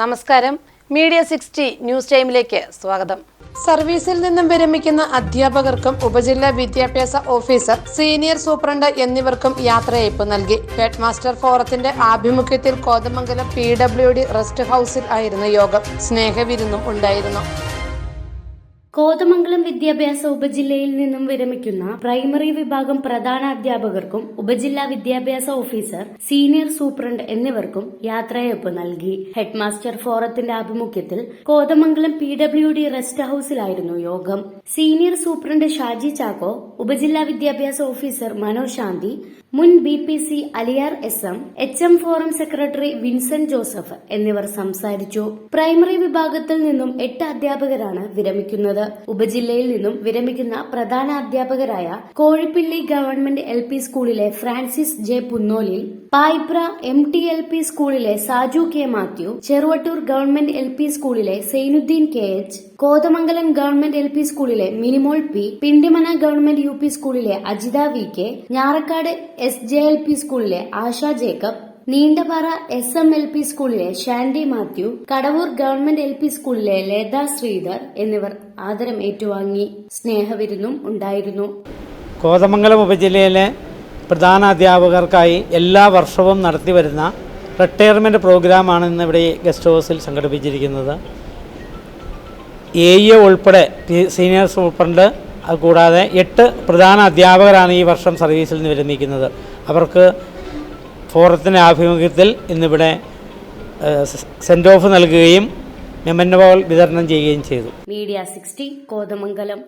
നമസ്കാരം. Media sixty news ടൈമിലേക്ക് സ്വാഗതം. സർവീസിൽ നിന്നും വിരമിക്കുന്ന അധ്യാപകർക്കും ഉപജില്ലാ വിദ്യാഭ്യാസ ഓഫീസർ സീനിയർ സൂപ്രണ്ട് എന്നിവർക്കും യാത്രയയപ്പ് നൽകി. ഹെഡ് മാസ്റ്റർ ഫോറത്തിന്റെ ആഭിമുഖ്യത്തിൽ Kothamangalam P W D rest ഹൌസിൽ ആയിരുന്നു യോഗം. സ്നേഹവിരുന്നും ഉണ്ടായിരുന്നു. കോതമംഗലം വിദ്യാഭ്യാസ ഉപജില്ലയിൽ നിന്നും വിരമിക്കുന്ന പ്രൈമറി വിഭാഗം പ്രധാന അധ്യാപകർക്കും ഉപജില്ലാ വിദ്യാഭ്യാസ ഓഫീസർ സീനിയർ സൂപ്രണ്ട് എന്നിവർക്കും യാത്രയയപ്പ് നൽകി. ഹെഡ്മാസ്റ്റർ ഫോറത്തിന്റെ ആഭിമുഖ്യത്തിൽ Kothamangalam P W D rest ഹൌസിലായിരുന്നു യോഗം. സീനിയർ സൂപ്രണ്ട് ഷാജി ചാക്കോ ഉപജില്ലാ വിദ്യാഭ്യാസ ഓഫീസർ മനോജ് ശാന്തി മുൻ B P C Aliyar S M H M forum secretary Vincent Joseph എന്നിവർ സംസാരിച്ചു. പ്രൈമറി വിഭാഗത്തിൽ നിന്നും എട്ട് അധ്യാപകരാണ് വിരമിക്കുന്നത്. ഉപജില്ലയിൽ നിന്നും വിരമിക്കുന്ന പ്രധാന അധ്യാപകരായ കോഴിപ്പിള്ളി ഗവൺമെന്റ് എൽ പി സ്കൂളിലെ Francis J Punnolil Paipra M T L P സ്കൂളിലെ Saju K Mathew Cheruvattoor government L P സ്കൂളിലെ Sainudheen K H Kothamangalam government L P സ്കൂളിലെ Minimol P Pindimana government U P സ്കൂളിലെ Ajitha V K Njarakkad S J L P സ്കൂളിലെ Asha Jacob Neendapara S M L P സ്കൂളിലെ Shandy Mathew Kadavoor government L P സ്കൂളിലെ ലത ശ്രീധർ എന്നിവർ ആദരം ഏറ്റുവാങ്ങി സ്നേഹവിരുന്നും ഉണ്ടായിരുന്നു. കോതമംഗലം ഉപജില്ലയിലെ പ്രധാന അധ്യാപകർക്കായി എല്ലാ വർഷവും നടത്തി വരുന്ന റിട്ടയർമെന്റ് പ്രോഗ്രാമാണ് ഇന്ന് ഇവിടെ ഗസ്റ്റ് ഹൗസിൽ സംഘടിപ്പിച്ചിരിക്കുന്നത്. എ ഇ ഉൾപ്പെടെ പി- സീനിയർ സൂപ്രണ്ട് അത് കൂടാതെ എട്ട് പ്രധാന അധ്യാപകരാണ് ഈ വർഷം സർവീസിൽ നിന്ന് വിരമിക്കുന്നത്. അവർക്ക് ഫോറത്തിന്റെ ആഭിമുഖ്യത്തിൽ ഇന്നിവിടെ സെൻഡ് ഓഫ് നൽകുകയും മെമ്മന്റോൾ വിതരണം ചെയ്യുകയും ചെയ്തു. Media sixty Kothamangalam.